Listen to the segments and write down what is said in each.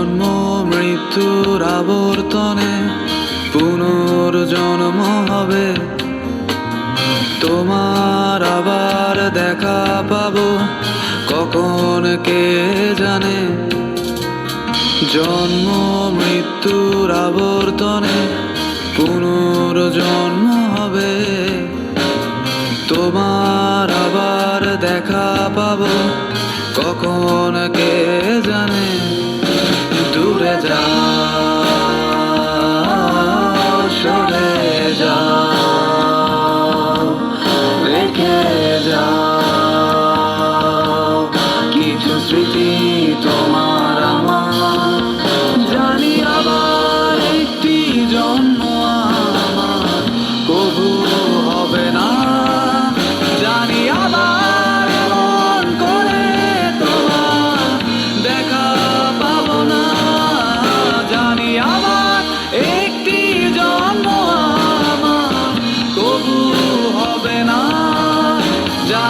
জন্ম মৃত্যুর আবর্তনে পুনর্জন্ম হবে। তোমার আবার দেখা পাবো, কখন কে জানে? জন্ম মৃত্যুর আবর্তনে পুনর্জন্ম হবে। তোমার আবার দেখা পাবো, কখন কে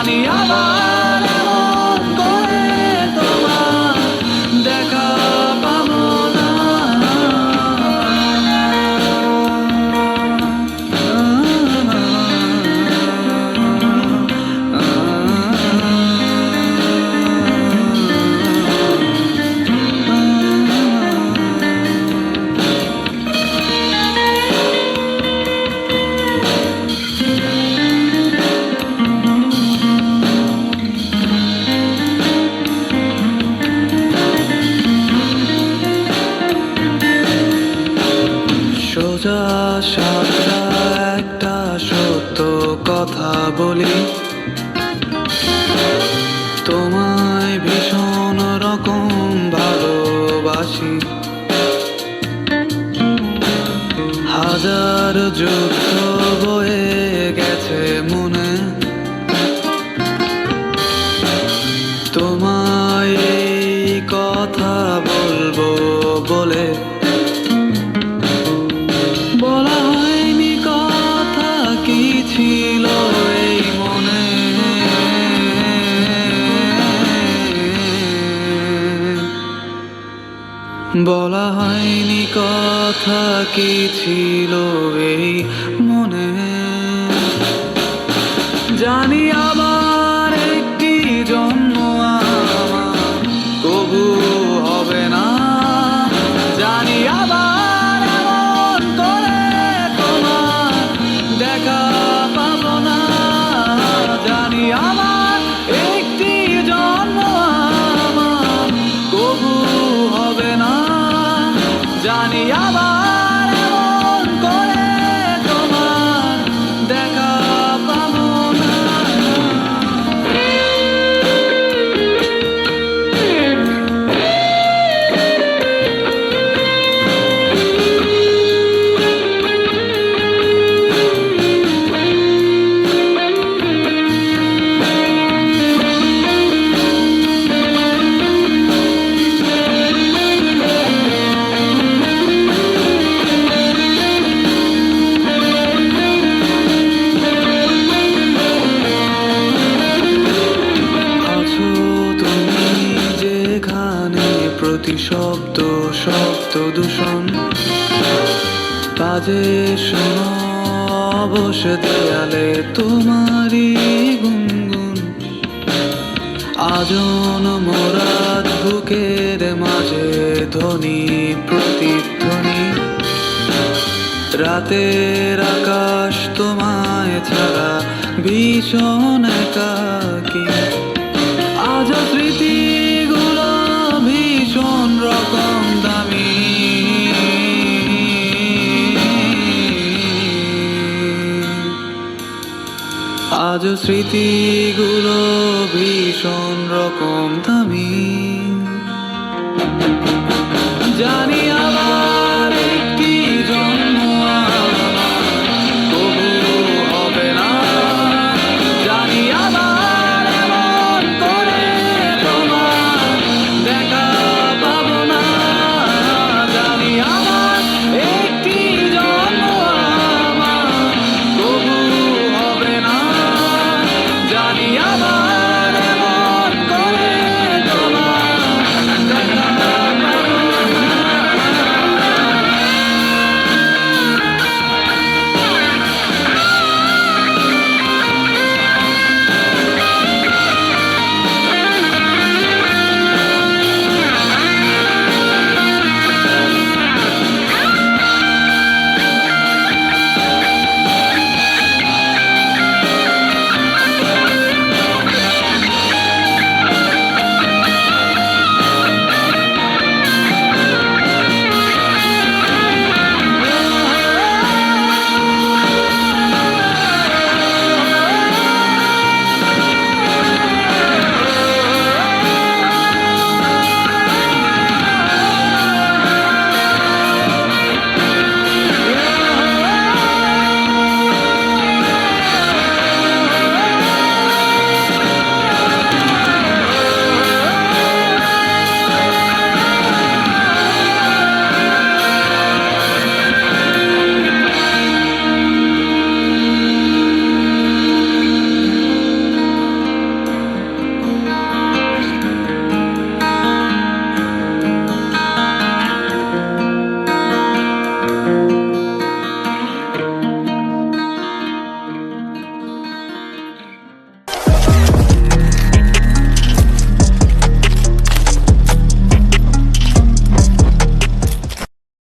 জানি আবার সোজা সাদা একটা সত্য কথা বলি। তোমায় ভীষণ রকম ভালোবাসি। হাজার যুদ্ধ হয়নি কথা কি ছিল এই মনে? জানি আবার জানি প্রতি শব্দ শব্দ দূষণ। বাজে অবশ দেয়ালে তোমারই গুনগুন। আজন মোরাদ বুকের মাঝে ধ্বনি, প্রতিধ্বনি। রাতের আকাশ তোমায় ছাড়া ভীষণ একাকী। আজ স্মৃতিগুলো ভীষণ রকম।